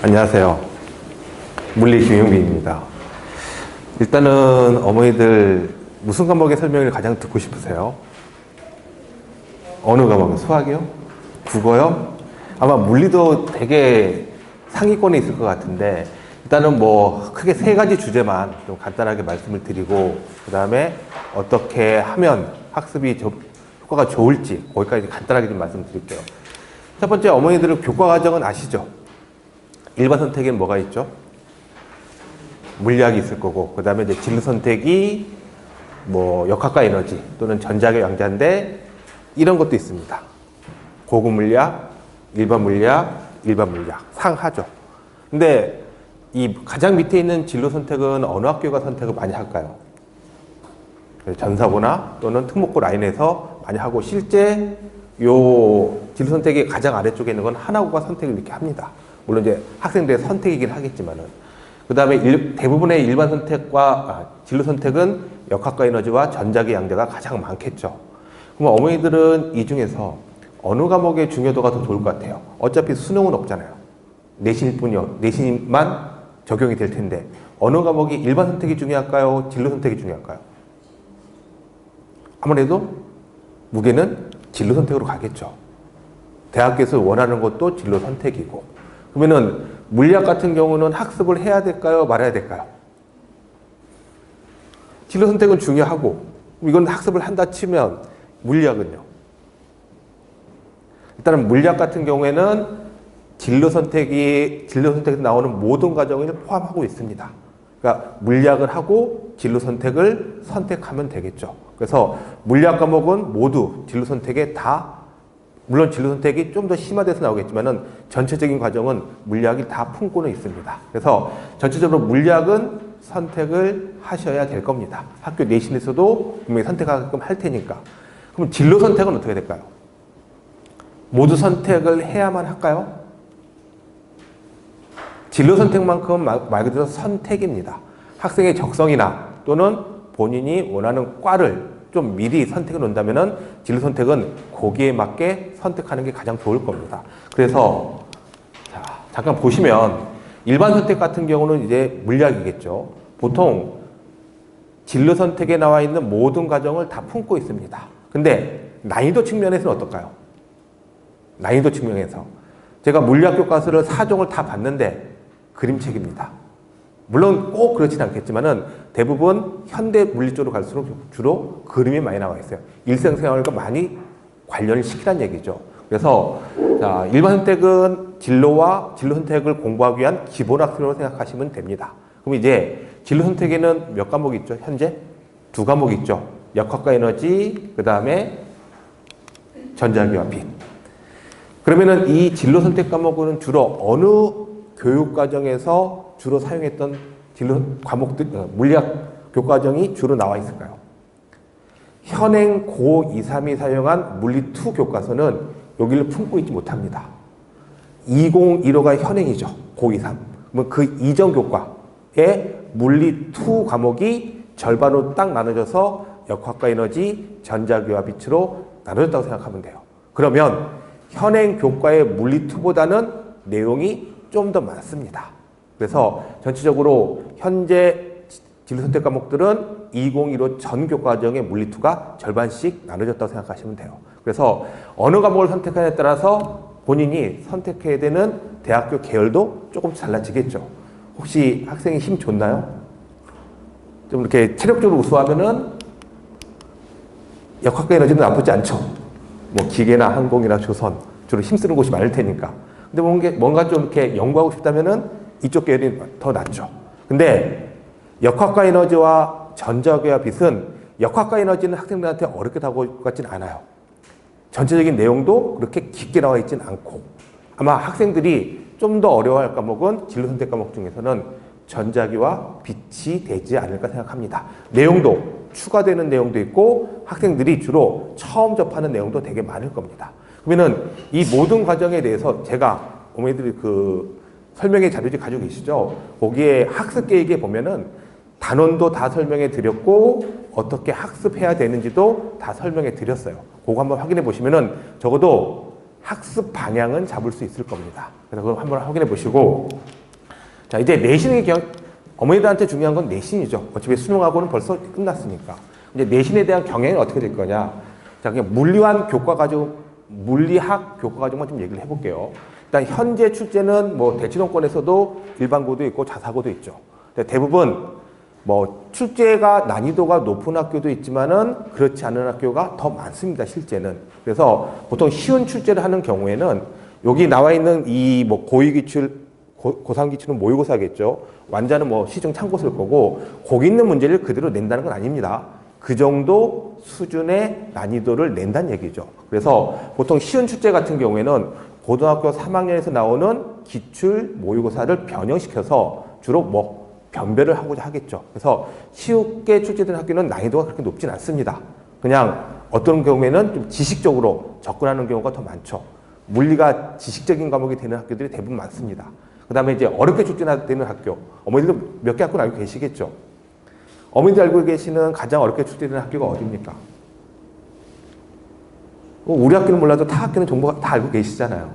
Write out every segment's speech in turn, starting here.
안녕하세요. 물리 김용빈입니다. 일단은 어머니들 무슨 과목의 설명을 가장 듣고 싶으세요? 어느 과목요? 수학이요? 국어요? 아마 물리도 되게 상위권에 있을 것 같은데 일단은 뭐 크게 세 가지 주제만 좀 간단하게 말씀을 드리고 그 다음에 어떻게 하면 학습이 좀 효과가 좋을지 거기까지 간단하게 좀 말씀드릴게요. 첫 번째 어머니들은 교과 과정은 아시죠? 일반 선택에는 뭐가 있죠? 물리학이 있을 거고 그 다음에 이제 진로 선택이 뭐 역학과 에너지 또는 전자계 양자인데 이런 것도 있습니다. 고급 물리학, 일반 물리학, 일반 물리학 상하죠. 근데 이 가장 밑에 있는 진로 선택은 어느 학교가 선택을 많이 할까요? 전사고나 또는 특목고 라인에서 많이 하고 실제 요 진로 선택이 가장 아래쪽에 있는 건 하나고가 선택을 이렇게 합니다. 물론 이제 학생들의 선택이긴 하겠지만은 그 다음에 대부분의 일반 선택과 아, 진로 선택은 역학과 에너지와 전자기 양자가 가장 많겠죠. 그럼 어머니들은 이 중에서 어느 과목의 중요도가 더 좋을 것 같아요. 어차피 수능은 없잖아요. 내신뿐이요. 내신만 적용이 될 텐데 어느 과목이 일반 선택이 중요할까요? 진로 선택이 중요할까요? 아무래도 무게는 진로 선택으로 가겠죠. 대학교에서 원하는 것도 진로 선택이고 그러면은 물리학 같은 경우는 학습을 해야 될까요? 말아야 될까요? 진로 선택은 중요하고 이건 학습을 한다 치면 물리학은요. 일단은 물리학 같은 경우에는 진로 선택이 진로 선택에서 나오는 모든 과정을 포함하고 있습니다. 그러니까 물리학을 하고 진로 선택을 선택하면 되겠죠. 그래서 물리학 과목은 모두 진로 선택에 다 물론 진로 선택이 좀 더 심화돼서 나오겠지만은 전체적인 과정은 물리학이 다 품고는 있습니다. 그래서 전체적으로 물리학은 선택을 하셔야 될 겁니다. 학교 내신에서도 분명히 선택하게끔 할 테니까. 그럼 진로 선택은 어떻게 될까요? 모두 선택을 해야만 할까요? 진로 선택만큼 말 그대로 선택입니다. 학생의 적성이나 또는 본인이 원하는 과를 좀 미리 선택해 놓는다면은 진로 선택은 거기에 맞게 선택하는 게 가장 좋을 겁니다. 그래서 자, 잠깐 보시면 일반 선택 같은 경우는 이제 물리학이겠죠. 보통 진로 선택에 나와 있는 모든 과정을 다 품고 있습니다. 근데 난이도 측면에서는 어떨까요? 난이도 측면에서 제가 물리학 교과서를 4종을 다 봤는데 그림책입니다. 물론 꼭 그렇진 않겠지만은 대부분 현대 물리 쪽으로 갈수록 주로 그림이 많이 나와 있어요. 일생생활과 많이 관련을 시키란 얘기죠. 그래서 자, 일반 선택은 진로와 진로 선택을 공부하기 위한 기본 학습으로 생각하시면 됩니다. 그럼 이제 진로 선택에는 몇 과목이 있죠? 현재 두 과목이 있죠. 역학과 에너지, 그 다음에 전자기와 빛. 그러면은 이 진로 선택 과목은 주로 어느 교육 과정에서 주로 사용했던 진로 과목들 어, 물리학 교과정이 주로 나와 있을까요? 현행 고 2, 3이 사용한 물리 2 교과서는 여기를 품고 있지 못합니다. 2015가 현행이죠. 고 2, 3. 그러면 그 이전 교과의 물리 2 과목이 절반으로 딱 나눠져서 역학과 에너지, 전자기와 빛으로 나눠졌다고 생각하면 돼요. 그러면 현행 교과의 물리 2보다는 내용이 좀 더 많습니다. 그래서 전체적으로 현재 진로 선택 과목들은 2015 전 교과정의 물리투가 절반씩 나눠졌다고 생각하시면 돼요. 그래서 어느 과목을 선택하냐에 따라서 본인이 선택해야 되는 대학교 계열도 조금 달라지겠죠. 혹시 학생이 힘 좋나요? 좀 이렇게 체력적으로 우수하면은 역학과 에너지는 나쁘지 않죠. 뭐 기계나 항공이나 조선 주로 힘쓰는 곳이 많을 테니까. 근데 뭔가, 뭔가 좀 이렇게 연구하고 싶다면은 이쪽 계열이 더 낫죠. 근데 역학과 에너지와 전자계와 빛은 역학과 에너지는 학생들한테 어렵게 다가올 것 같진 않아요. 전체적인 내용도 그렇게 깊게 나와 있진 않고 아마 학생들이 좀 더 어려워할 과목은 진로 선택 과목 중에서는 전자기와 빛이 되지 않을까 생각합니다. 내용도 추가되는 내용도 있고 학생들이 주로 처음 접하는 내용도 되게 많을 겁니다. 그러면은 이 모든 과정에 대해서 제가 어머니들이 그 설명의 자료집 가지고 계시죠? 거기에 학습 계획에 보면은 단원도 다 설명해 드렸고 어떻게 학습해야 되는지도 다 설명해 드렸어요. 그거 한번 확인해 보시면은 적어도 학습 방향은 잡을 수 있을 겁니다. 그래서 그걸 한번 확인해 보시고 자 이제 내신의 경 어머니들한테 중요한 건 내신이죠. 어차피 수능하고는 벌써 끝났으니까 이제 내신에 대한 경향이 어떻게 될 거냐. 자 그냥 물리한 교과 과정 물리학 교과 과정만 좀 얘기를 해볼게요. 일단 현재 출제는 뭐 대치동권에서도 일반고도 있고 자사고도 있죠. 대부분 뭐 출제가 난이도가 높은 학교도 있지만은 그렇지 않은 학교가 더 많습니다 실제는. 그래서 보통 쉬운 출제를 하는 경우에는 여기 나와 있는 이 뭐 고위 기출 고, 고3 기출은 모의고사겠죠. 완자는 뭐 시중 참고서일 거고 거기 있는 문제를 그대로 낸다는 건 아닙니다. 그 정도 수준의 난이도를 낸다는 얘기죠. 그래서 보통 쉬운 출제 같은 경우에는 고등학교 3학년에서 나오는 기출 모의고사를 변형시켜서 주로 뭐 변별을 하고자 하겠죠. 그래서 쉽게 출제되는 학교는 난이도가 그렇게 높진 않습니다. 그냥 어떤 경우에는 좀 지식적으로 접근하는 경우가 더 많죠. 물리가 지식적인 과목이 되는 학교들이 대부분 많습니다. 그 다음에 이제 어렵게 출제되는 학교, 어머니들 몇개 학교는 알고 계시겠죠. 어머니들 알고 계시는 가장 어렵게 출제되는 학교가 어디입니까? 어, 우리 학교는 몰라도 타 학교는 정보 다 알고 계시잖아요.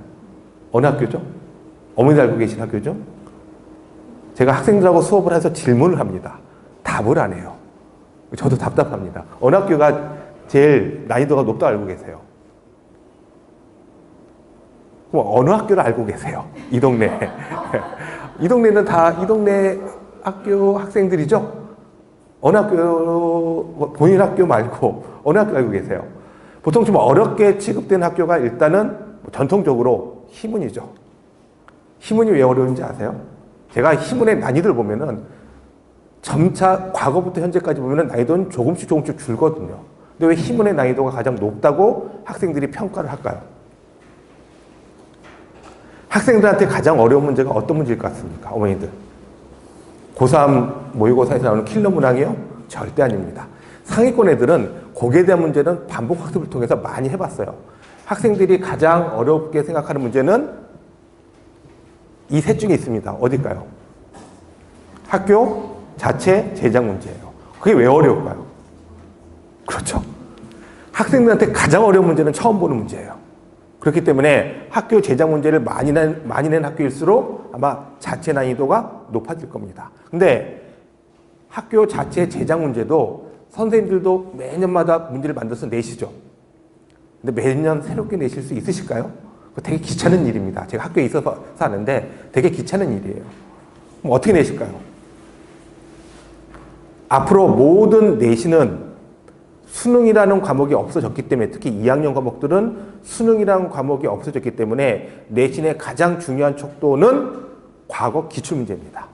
어느 학교죠? 어머니들 알고 계신 학교죠? 제가 학생들하고 수업을 해서 질문을 합니다. 답을 안 해요. 저도 답답합니다. 어느 학교가 제일 난이도가 높다고 알고 계세요? 그럼 어느 학교를 알고 계세요? 이 동네. 이 동네는 다 이 동네 학교 학생들이죠? 어느 학교, 본인 학교 말고 어느 학교 알고 계세요? 보통 좀 어렵게 취급된 학교가 일단은 전통적으로 희문이죠. 희문이 왜 어려운지 아세요? 제가 희문의 난이도를 보면은 점차 과거부터 현재까지 보면은 난이도는 조금씩 조금씩 줄거든요. 근데 왜 희문의 난이도가 가장 높다고 학생들이 평가를 할까요? 학생들한테 가장 어려운 문제가 어떤 문제일 것 같습니까? 어머니들. 고3 모의고사에서 나오는 킬러 문항이요? 절대 아닙니다. 상위권 애들은 거기에 대한 문제는 반복 학습을 통해서 많이 해봤어요. 학생들이 가장 어렵게 생각하는 문제는 이 셋 중에 있습니다. 어딜까요? 학교 자체 제작 문제예요. 그게 왜 어려울까요? 그렇죠. 학생들한테 가장 어려운 문제는 처음 보는 문제예요. 그렇기 때문에 학교 제작 문제를 많이 낸, 많이 낸 학교일수록 아마 자체 난이도가 높아질 겁니다. 근데 학교 자체 제작 문제도 선생님들도 매년마다 문제를 만들어서 내시죠. 근데 매년 새롭게 내실 수 있으실까요? 되게 귀찮은 일입니다. 제가 학교에 있어서 하는데 되게 귀찮은 일이에요. 그럼 어떻게 내실까요? 앞으로 모든 내신은 수능이라는 과목이 없어졌기 때문에 특히 2학년 과목들은 수능이라는 과목이 없어졌기 때문에 내신의 가장 중요한 척도는 과거 기출문제입니다.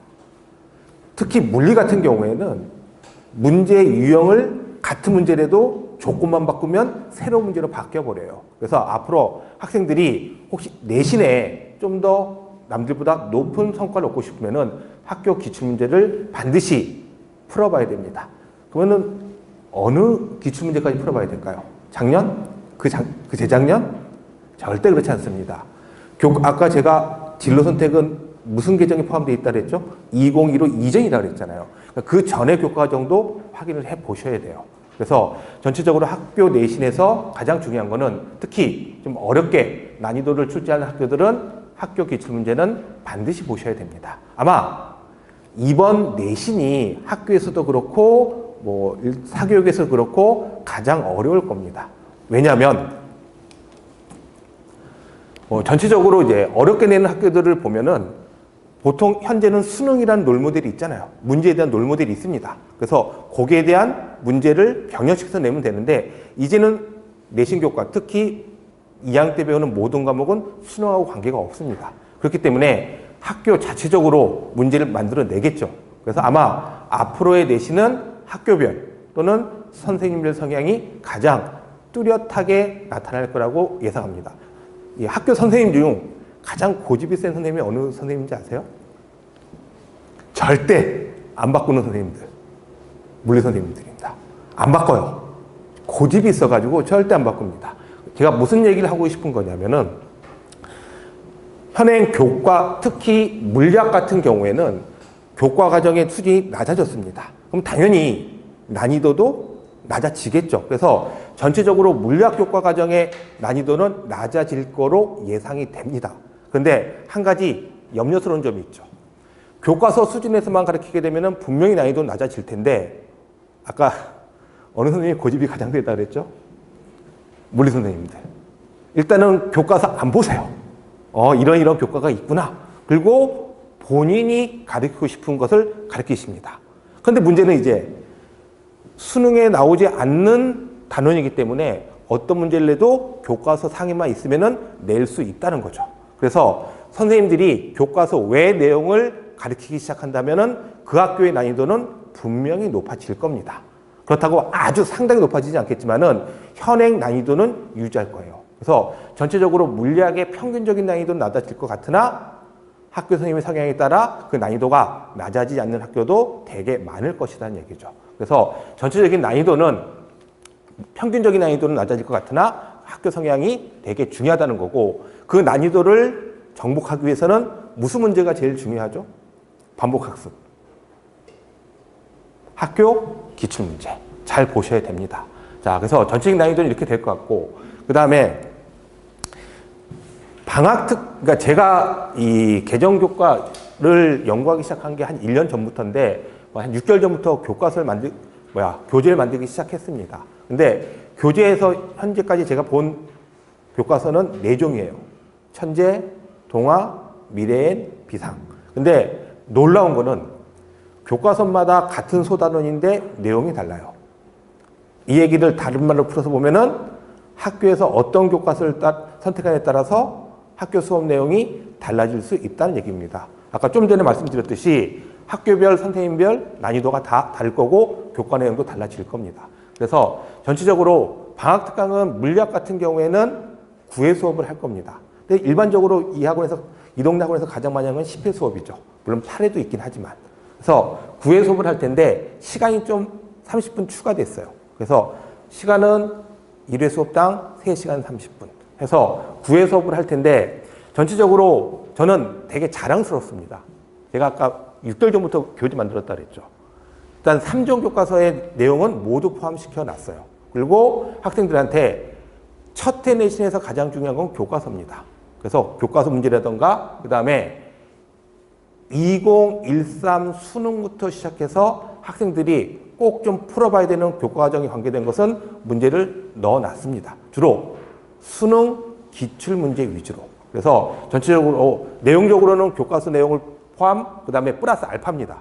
특히 물리 같은 경우에는 문제 유형을 같은 문제라도 조건만 바꾸면 새로운 문제로 바뀌어버려요. 그래서 앞으로 학생들이 혹시 내신에 좀 더 남들보다 높은 성과를 얻고 싶으면은 학교 기출문제를 반드시 풀어봐야 됩니다. 그러면은 어느 기출문제까지 풀어봐야 될까요? 작년? 그, 작, 그 재작년? 절대 그렇지 않습니다. 교, 아까 제가 진로 선택은 무슨 계정이 포함되어 있다 그랬죠? 2015 이전이라 그랬잖아요. 그러니까 그 전의 교과 정도 확인을 해 보셔야 돼요. 그래서 전체적으로 학교 내신에서 가장 중요한 거는 특히 좀 어렵게 난이도를 출제하는 학교들은 학교 기출 문제는 반드시 보셔야 됩니다. 아마 이번 내신이 학교에서도 그렇고 뭐 사교육에서 그렇고 가장 어려울 겁니다. 왜냐하면 뭐 전체적으로 이제 어렵게 내는 학교들을 보면은 보통 현재는 수능이라는 롤모델이 있잖아요. 문제에 대한 롤모델이 있습니다. 그래서 거기에 대한 문제를 병역시켜서 내면 되는데 이제는 내신 교과 특히 2학년 때 배우는 모든 과목은 수능하고 관계가 없습니다. 그렇기 때문에 학교 자체적으로 문제를 만들어 내겠죠. 그래서 아마 앞으로의 내신은 학교별 또는 선생님들 성향이 가장 뚜렷하게 나타날 거라고 예상합니다. 이 학교 선생님 중 가장 고집이 센 선생님이 어느 선생님인지 아세요? 절대 안 바꾸는 선생님들. 물리 선생님들입니다. 안 바꿔요. 고집이 있어가지고 절대 안 바꿉니다. 제가 무슨 얘기를 하고 싶은 거냐면은 현행 교과, 특히 물리학 같은 경우에는 교과 과정의 수준이 낮아졌습니다. 그럼 당연히 난이도도 낮아지겠죠. 그래서 전체적으로 물리학 교과 과정의 난이도는 낮아질 거로 예상이 됩니다. 그런데 한 가지 염려스러운 점이 있죠. 교과서 수준에서만 가르치게 되면 분명히 난이도는 낮아질 텐데 아까 어느 선생님이 고집이 가장 세다 그랬죠? 물리 선생님들. 일단은 교과서 안 보세요. 어, 이런 이런 교과가 있구나. 그리고 본인이 가르치고 싶은 것을 가르치십니다. 그런데 문제는 이제 수능에 나오지 않는 단원이기 때문에 어떤 문제를 내도 교과서 상에만 있으면 낼 수 있다는 거죠. 그래서 선생님들이 교과서 외 내용을 가르치기 시작한다면 그 학교의 난이도는 분명히 높아질 겁니다. 그렇다고 아주 상당히 높아지지 않겠지만은 현행 난이도는 유지할 거예요. 그래서 전체적으로 물리학의 평균적인 난이도는 낮아질 것 같으나 학교 선생님의 성향에 따라 그 난이도가 낮아지지 않는 학교도 되게 많을 것이라는 얘기죠. 그래서 전체적인 난이도는 평균적인 난이도는 낮아질 것 같으나 학교 성향이 되게 중요하다는 거고 그 난이도를 정복하기 위해서는 무슨 문제가 제일 중요하죠? 반복학습. 학교 기출문제. 잘 보셔야 됩니다. 자, 그래서 전체적인 난이도는 이렇게 될 것 같고, 그 다음에 방학특, 그러니까 제가 이 개정교과를 연구하기 시작한 게 한 1년 전부터인데, 뭐한 6개월 전부터 교과서를 만들, 뭐야, 교재를 만들기 시작했습니다. 근데 교재에서 현재까지 제가 본 교과서는 네 종이에요 천재, 동화, 미래엔, 비상. 근데 놀라운 거는 교과서마다 같은 소단원인데 내용이 달라요. 이 얘기를 다른 말로 풀어서 보면은 학교에서 어떤 교과서를 따, 선택하냐에 따라서 학교 수업 내용이 달라질 수 있다는 얘기입니다. 아까 좀 전에 말씀드렸듯이 학교별, 선생님별 난이도가 다 다를 거고 교과 내용도 달라질 겁니다. 그래서 전체적으로 방학 특강은 물리학 같은 경우에는 구회 수업을 할 겁니다. 근데 일반적으로 이 학원에서 이 동네 학원에서 가장 많이 하는 건 10회 수업이죠. 물론 8회도 있긴 하지만. 그래서 9회 수업을 할 텐데 시간이 좀 30분 추가됐어요. 그래서 시간은 1회 수업당 3시간 30분 해서 9회 수업을 할 텐데 전체적으로 저는 되게 자랑스럽습니다. 제가 아까 6개월 전부터 교재 만들었다 그랬죠. 일단 3종 교과서의 내용은 모두 포함시켜 놨어요. 그리고 학생들한테 첫 해 내신에서 가장 중요한 건 교과서입니다. 그래서 교과서 문제라던가 그 다음에 2013 수능부터 시작해서 학생들이 꼭 좀 풀어봐야 되는 교과 과정에 관계된 것은 문제를 넣어놨습니다. 주로 수능 기출 문제 위주로. 그래서 전체적으로 어, 내용적으로는 교과서 내용을 포함 그 다음에 플러스 알파입니다.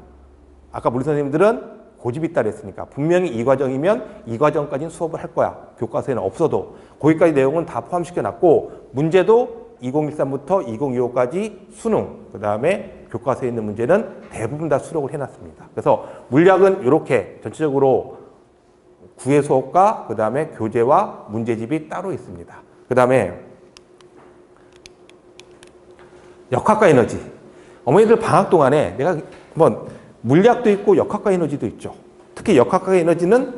아까 물리 선생님들은 고집이 있다 그랬으니까 분명히 이 과정이면 이 과정까지는 수업을 할 거야. 교과서에는 없어도 거기까지 내용은 다 포함시켜 놨고 문제도 2013부터 2025까지 수능 그 다음에 교과서에 있는 문제는 대부분 다 수록을 해놨습니다. 그래서 물리학은 이렇게 전체적으로 구회 수업과 그 다음에 교재와 문제집이 따로 있습니다. 그 다음에 역학과 에너지. 어머니들 방학 동안에 내가 뭐 물리학도 있고 역학과 에너지도 있죠. 특히 역학과 에너지는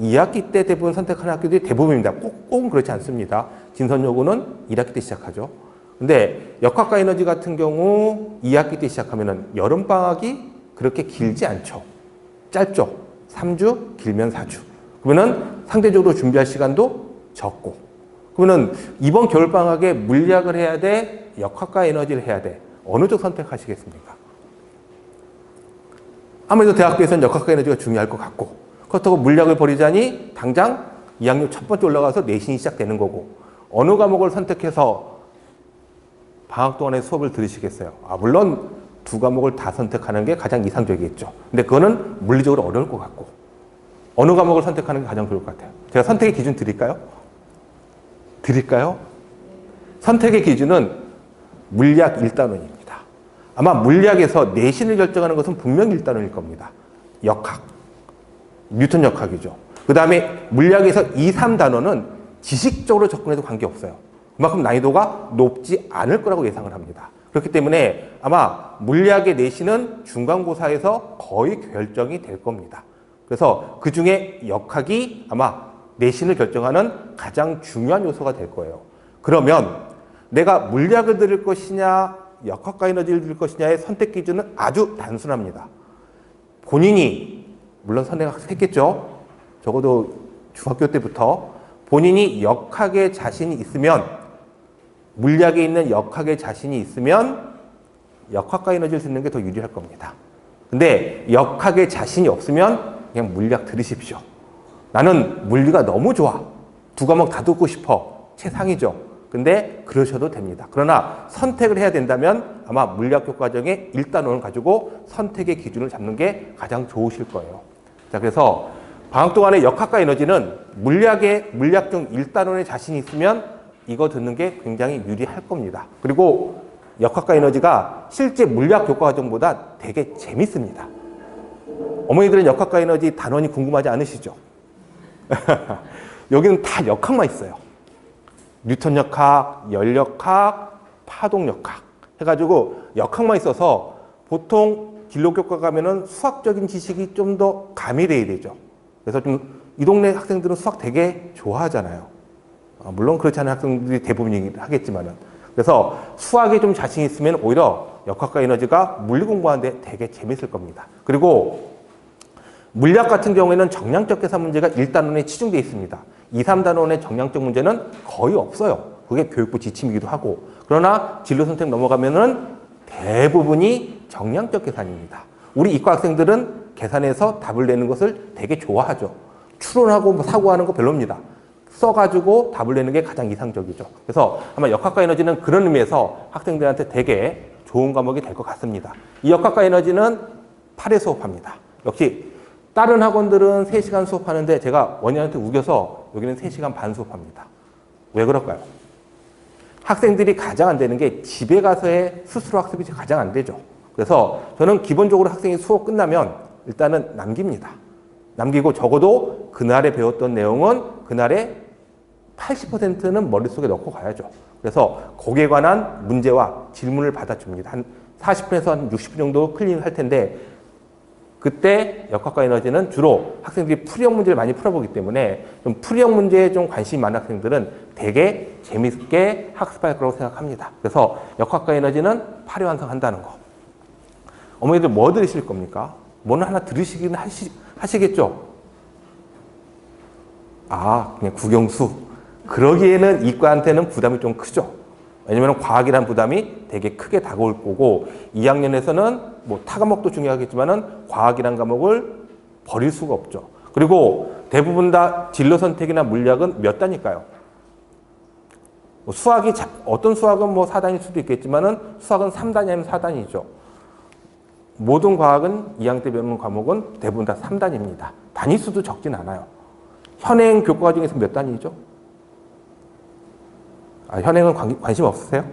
2학기 때 대부분 선택하는 학교들이 대부분입니다. 꼭, 꼭은 그렇지 않습니다. 진선여고는 1학기 때 시작하죠. 근데 역학과 에너지 같은 경우 2학기 때 시작하면은 여름방학이 그렇게 길지 않죠. 짧죠. 3주, 길면 4주. 그러면은 상대적으로 준비할 시간도 적고. 그러면은 이번 겨울방학에 물리학을 해야 돼? 역학과 에너지를 해야 돼? 어느 쪽 선택하시겠습니까? 아무래도 대학교에서는 역학과 에너지가 중요할 것 같고 그렇다고 물리학을 버리자니 당장 2학년 첫 번째 올라가서 내신이 시작되는 거고 어느 과목을 선택해서 방학 동안에 수업을 들으시겠어요? 아 물론 두 과목을 다 선택하는 게 가장 이상적이겠죠. 근데 그거는 물리적으로 어려울 것 같고 어느 과목을 선택하는 게 가장 좋을 것 같아요. 제가 선택의 기준 드릴까요? 드릴까요? 선택의 기준은 물리학 1단원입니다. 아마 물리학에서 내신을 결정하는 것은 분명 1단원일 겁니다. 역학. 뉴턴 역학이죠. 그 다음에 물리학에서 2, 3단원은 지식적으로 접근해도 관계없어요. 그만큼 난이도가 높지 않을 거라고 예상을 합니다. 그렇기 때문에 아마 물리학의 내신은 중간고사에서 거의 결정이 될 겁니다. 그래서 그 중에 역학이 아마 내신을 결정하는 가장 중요한 요소가 될 거예요. 그러면 내가 물리학을 들을 것이냐, 역학과 에너지를 들을 것이냐의 선택 기준은 아주 단순합니다. 본인이 물론 선택했겠죠. 적어도 중학교 때부터 본인이 역학에 자신이 있으면 물리학에 있는 역학에 자신이 있으면 역학과 에너지를 듣는 게 더 유리할 겁니다. 근데 역학에 자신이 없으면 그냥 물리학 들으십시오. 나는 물리가 너무 좋아. 두 과목 다 듣고 싶어. 최상이죠. 근데 그러셔도 됩니다. 그러나 선택을 해야 된다면 아마 물리학 교 과정의 1단원을 가지고 선택의 기준을 잡는 게 가장 좋으실 거예요. 자, 그래서 방학 동안에 역학과 에너지는 물리학의 물리학 중 1단원에 자신이 있으면 이거 듣는 게 굉장히 유리할 겁니다. 그리고 역학과 에너지가 실제 물리학 교과 과정보다 되게 재밌습니다. 어머니들은 역학과 에너지 단원이 궁금하지 않으시죠? 여기는 다 역학만 있어요. 뉴턴 역학, 열역학, 파동 역학 해가지고 역학만 있어서 보통 진로교과 가면은 수학적인 지식이 좀 더 가미돼야 되죠. 그래서 좀 이 동네 학생들은 수학 되게 좋아하잖아요. 아, 물론 그렇지 않은 학생들이 대부분이긴 하겠지만은. 그래서 수학에 좀 자신 있으면 오히려 역학과 에너지가 물리 공부하는데 되게 재밌을 겁니다. 그리고 물리학 같은 경우에는 정량적 계산 문제가 1단원에 치중되어 있습니다. 2, 3단원의 정량적 문제는 거의 없어요. 그게 교육부 지침이기도 하고. 그러나 진로 선택 넘어가면은 대부분이 정량적 계산입니다. 우리 이과 학생들은 계산해서 답을 내는 것을 되게 좋아하죠. 추론하고 뭐 사고하는 거 별로입니다. 써가지고 답을 내는 게 가장 이상적이죠. 그래서 아마 역학과 에너지는 그런 의미에서 학생들한테 되게 좋은 과목이 될 것 같습니다. 이 역학과 에너지는 8회 수업합니다. 역시 다른 학원들은 3시간 수업하는데 제가 원희한테 우겨서 여기는 3시간 반 수업합니다. 왜 그럴까요? 학생들이 가장 안 되는 게 집에 가서의 스스로 학습이 가장 안 되죠. 그래서 저는 기본적으로 학생이 수업 끝나면 일단은 남깁니다. 남기고 적어도 그날에 배웠던 내용은 그날에 80%는 머릿속에 넣고 가야죠. 그래서 거기에 관한 문제와 질문을 받아줍니다. 한 40분에서 한 60분 정도 클릭할 텐데 그때 역학과 에너지는 주로 학생들이 풀이형 문제를 많이 풀어보기 때문에 좀 풀이형 문제에 좀 관심이 많은 학생들은 되게 재밌게 학습할 거라고 생각합니다. 그래서 역학과 에너지는 8회 완성한다는 거. 어머니들 뭐 들으실 겁니까? 뭐는 하나 들으시긴 하시, 하시겠죠? 아, 그냥 국영수. 그러기에는 이과한테는 부담이 좀 크죠. 왜냐면 과학이란 부담이 되게 크게 다가올 거고 2학년에서는 뭐 타 과목도 중요하겠지만은 과학이란 과목을 버릴 수가 없죠. 그리고 대부분 다 진로 선택이나 물리학은 몇 단일까요? 뭐 수학이 자- 어떤 수학은 뭐 4단일 수도 있겠지만은 수학은 3단이 아니면 4단이죠. 모든 과학은 2학년 때 배우는 과목은 대부분 다 3단입니다. 단위 수도 적진 않아요. 현행 교과 중에서 몇 단위죠? 아, 현행은 관, 관심 없으세요?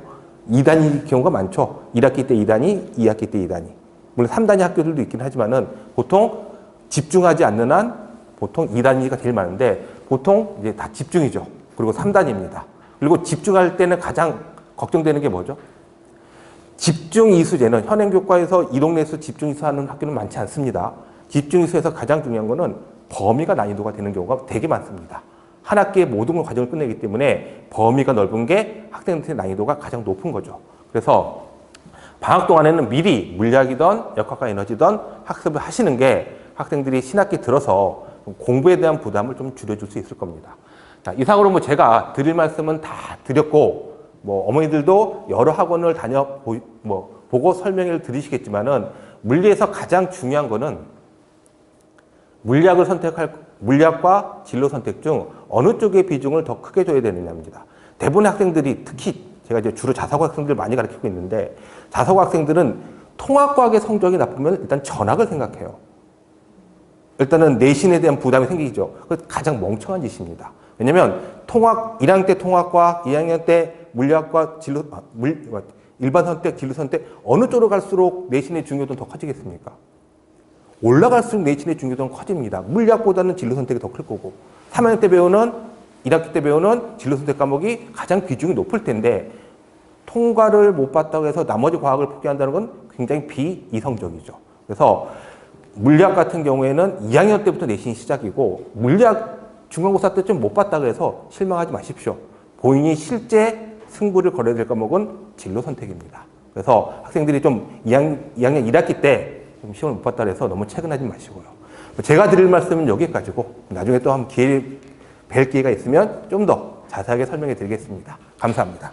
2단위 경우가 많죠. 1학기 때 2단위, 2학기 때 2단위. 물론 3단위 학교들도 있긴 하지만은 보통 집중하지 않는 한 보통 2단위가 제일 많은데 보통 이제 다 집중이죠. 그리고 3단위입니다. 그리고 집중할 때는 가장 걱정되는 게 뭐죠? 집중 이수제는 현행 교과에서 이 동네에서 집중 이수하는 학교는 많지 않습니다. 집중 이수에서 가장 중요한 거는 범위가 난이도가 되는 경우가 되게 많습니다. 한 학기에 모든 걸 과정을 끝내기 때문에 범위가 넓은 게 학생들의 난이도가 가장 높은 거죠. 그래서 방학 동안에는 미리 물리학이든 역학과 에너지든 학습을 하시는 게 학생들이 신학기 들어서 공부에 대한 부담을 좀 줄여줄 수 있을 겁니다. 자, 이상으로 뭐 제가 드릴 말씀은 다 드렸고, 뭐 어머니들도 여러 학원을 다녀 보, 뭐 보고 설명을 들으시겠지만은 물리에서 가장 중요한 거는 물리학을 선택할 물리학과 진로 선택 중 어느 쪽의 비중을 더 크게 줘야 되느냐입니다. 대부분의 학생들이 특히 제가 이제 주로 자사고 학생들 많이 가르치고 있는데 자사고 학생들은 통합과학의 성적이 나쁘면 일단 전학을 생각해요. 일단은 내신에 대한 부담이 생기죠. 그 가장 멍청한 짓입니다. 왜냐면 통학 1학년 때 통합과학, 2학년 때 물리학과 진로 아, 물 일반 선택, 진로 선택 어느 쪽으로 갈수록 내신의 중요도는 더 커지겠습니까? 올라갈수록 내신의 중요도는 커집니다. 물리학보다는 진로 선택이 더 클 거고 3학년 때 배우는 1학기 때 배우는 진로 선택 과목이 가장 비중이 높을 텐데 통과를 못 봤다고 해서 나머지 과학을 포기한다는 건 굉장히 비이성적이죠. 그래서 물리학 같은 경우에는 2학년 때부터 내신이 시작이고 물리학 중간고사 때쯤 못 봤다고 해서 실망하지 마십시오. 본인이 실제 승부를 걸어야 될 과목은 진로 선택입니다. 그래서 학생들이 좀 2학년, 2학년 1학기 때 좀 시험을 못 봤다 해서 너무 체근하지 마시고요. 제가 드릴 말씀은 여기까지고 나중에 또 한번 기회 뵐 기회가 있으면 좀 더 자세하게 설명해 드리겠습니다. 감사합니다.